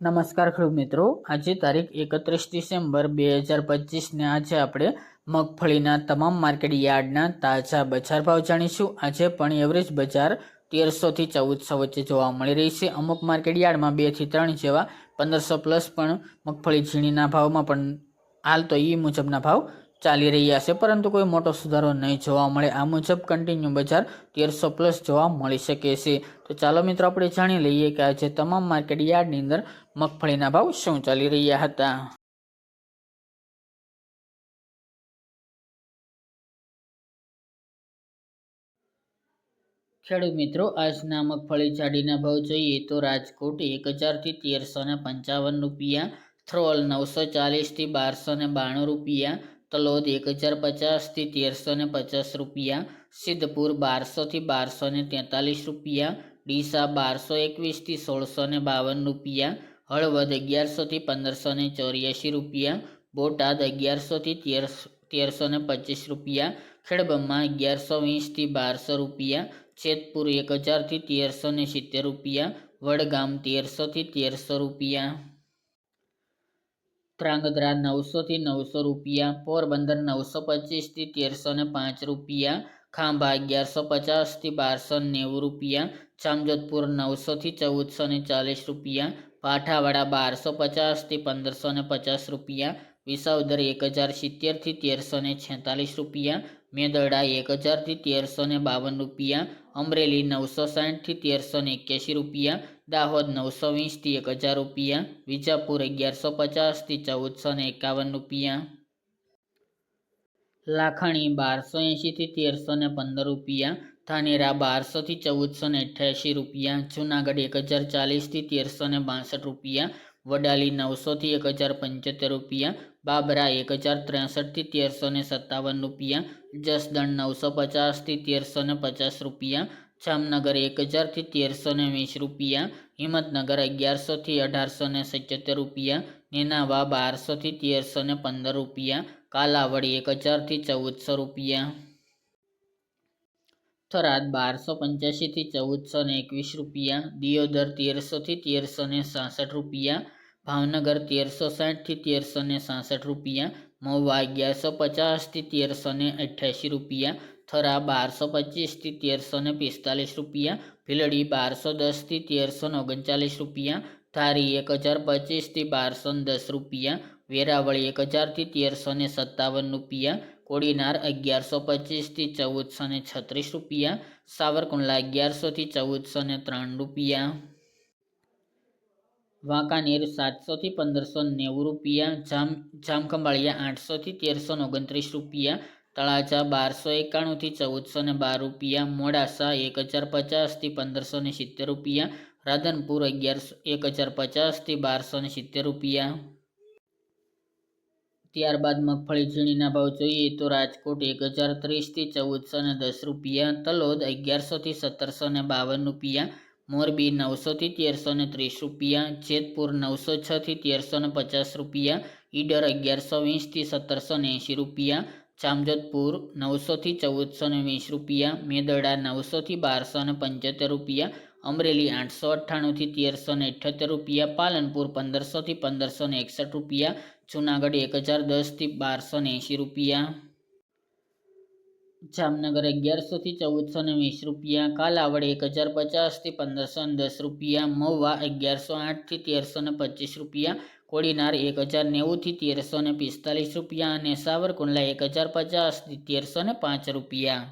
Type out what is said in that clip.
નમસ્કાર ખેડૂત મિત્રો. આજે તારીખ એકત્રીસ ડિસેમ્બર બે હજાર પચીસને આજે આપણે મગફળીના તમામ માર્કેટ યાર્ડના તાજા બજાર ભાવ જાણીશું. આજે પણ એવરેજ બજાર તેરસોથી ચૌદસો વચ્ચે જોવા મળી રહી છે. અમુક માર્કેટ યાર્ડમાં બેથી ત્રણ જેવા પંદરસો પ્લસ પણ મગફળી ઝીણીના ભાવમાં પણ હાલ તો એ મુજબના ભાવ ચાલી રહ્યા છે, પરંતુ કોઈ મોટો સુધારો નહીં જોવા મળે. આ મુજબ કન્ટિન્યુ બજાર તેરસો પ્લસ જોવા મળી શકે છે. તો ચાલો મિત્રો, આપણે જાણી લઈએ કે આજે તમામ માર્કેટ યાર્ડની અંદર મગફળીના ભાવ શું ચાલી રહ્યા હતા? ખેડૂત મિત્રો, આજના મગફળી જાડીના ભાવ જોઈએ તો રાજકોટ એક હજારથી તેરસો ને પંચાવન રૂપિયા થ્રોલ નવસો ચાલીસથી બારસો ને બાણું રૂપિયા તલોદ એક હજાર પચાસથી તેરસો ને પચાસ રૂપિયા, સિદ્ધપુર બારસોથી બારસો ને તેતાલીસ રૂપિયા, ડીસા બારસો એકવીસથી સોળસો ને બાવન રૂપિયા, હળવદ અગિયારસોથી પંદરસો ને ચોર્યાસી રૂપિયા, બોટાદ અગિયારસોથી તેર તેરસો ને પચીસ રૂપિયા ખેડબ્રહ્મા અગિયારસો વીસથી બારસો રૂપિયા જેતપુર એક હજારથી તેરસો ને સિત્તેર રૂપિયા, વડગામ તેરસોથી તેરસો રૂપિયા. ત્રાંગધ્રા નવસોથી નવસો રૂપિયા, પોરબંદર નવસો પચીસથી તેરસો ને પાંચ રૂપિયા, ખાંભા અગિયારસો પચાસથી બારસો નેવું રૂપિયા, જામજોધપુર નવસોથી ચૌદસો ને ચાલીસ રૂપિયા, પાઠાવાડા બારસો પચાસથી પંદરસો ને પચાસ રૂપિયા, વિસાવદર એક હજાર સિત્તેરથી તેરસો ને છેતાલીસ રૂપિયા, મેદરડા એક હજારથી તેરસો ને બાવન રૂપિયા, અમરેલી નવસો સાઠથી તેરસો ને એક્યાસી રૂપિયા દાહોદ નવસો વીસથી એક હજાર રૂપિયા, વિજાપુર અગિયારસો પચાસથી ચૌદસો ને એકાવન રૂપિયા. લાખણી બારસો એંશીથી તેરસો ને પંદર રૂપિયા, ધાનેરા બારસોથી ચૌદસો ને અઠ્યાસી રૂપિયા, જુનાગઢ એક હજાર ચાલીસથી તેરસો ને બાસઠ રૂપિયા, વડાલી નવસોથી એક હજાર પંચોતેર રૂપિયા, બાબરા એક હજાર ત્રેસઠથી તેરસો ને સત્તાવન રૂપિયા, જસદણ નવસો પચાસથી તેરસો ને પચાસ રૂપિયા જામનગર એક હજારથી તેરસો ને વીસ રૂપિયા, હિંમતનગર અગિયારસોથી અઢારસો ને સત્યોતેર રૂપિયા, નેનાવા બારસોથી તેરસો ને પંદર રૂપિયા, કાલાવડી એક હજારથી ચૌદસો રૂપિયા. થરાદ બારસો પંચ્યાસીથી ચૌદસો ને એકવીસ રૂપિયા, દિયોદર તેરસોથી તેરસો ને સાસઠ રૂપિયા, ભાવનગર તેરસો સાઠથી તેરસો ને સાસઠ રૂપિયા, મહુવા અગિયારસો પચાસથી તેરસો ને અઠ્યાસી રૂપિયા થરા બારસો પચીસથી તેરસો ને પિસ્તાલીસ રૂપિયા, ભીલડી બારસો દસથી તેરસો ને ઓગણચાલીસ રૂપિયા, ધારી એક હજાર પચીસથી બારસો ને દસ રૂપિયા, વેરાવળી એક હજારથી તેરસો ને સત્તાવન રૂપિયા, કોડીનાર અગિયારસો પચીસથી ચૌદસો ને છત્રીસ રૂપિયા, સાવરકુંડલા અગિયારસોથી ચૌદસો ને ત્રણ રૂપિયા. વાંકાનેર સાતસોથી પંદરસો નેવું રૂપિયા, જામ, જામખંભાળિયા આઠસોથી તેરસો ઓગણત્રીસ રૂપિયા તળાજા બારસો એકાણુંથી ચૌદસો ને બાર રૂપિયા, મોડાસા એક હજાર પચાસથી પંદરસો ને સિત્તેર રૂપિયા, રાધનપુર અગિયારસો, એક હજાર પચાસથી બારસો ને સિત્તેર રૂપિયા. ત્યારબાદ મગફળી ઝીણીના ભાવ જોઈએ તો રાજકોટ એક હજાર ત્રીસથી ચૌદસો ને દસ રૂપિયા, તલોદ અગિયારસોથી સત્તરસો ને બાવન રૂપિયા, મોરબી નવસોથી તેરસો ને ત્રીસ રૂપિયા, જેતપુર નવસો છથી તેરસો ને પચાસ રૂપિયા, ઈડર અગિયારસો વીસથી સત્તરસો ને એંશી રૂપિયા જામજોધપુર નવસોથી ચૌદસો ને વીસ રૂપિયા, મેદડા નવસોથી બારસો ને પંચોતેર રૂપિયા, અમરેલી આઠસો અઠ્ઠાણુંથી તેરસો ને અઠ્યોતેર રૂપિયા, પાલનપુર પંદરસોથી પંદરસો ને એકસઠ રૂપિયા, જુનાગઢ એક હજાર દસથી બારસો ને એંશી રૂપિયા. જામનગર અગિયારસોથી ચૌદસો ને વીસ રૂપિયા, કાલાવડ એક હજાર પચાસથી પંદરસો ને દસ રૂપિયા, મહુવા અગિયારસો આઠથી તેરસો ને પચીસ રૂપિયા, કોડીનાર એક હજાર નેવુંથી તેરસો ને પિસ્તાલીસ રૂપિયા અને સાવરકુંડલા એક હજાર પચાસથી તેરસો ને પાંચ રૂપિયા.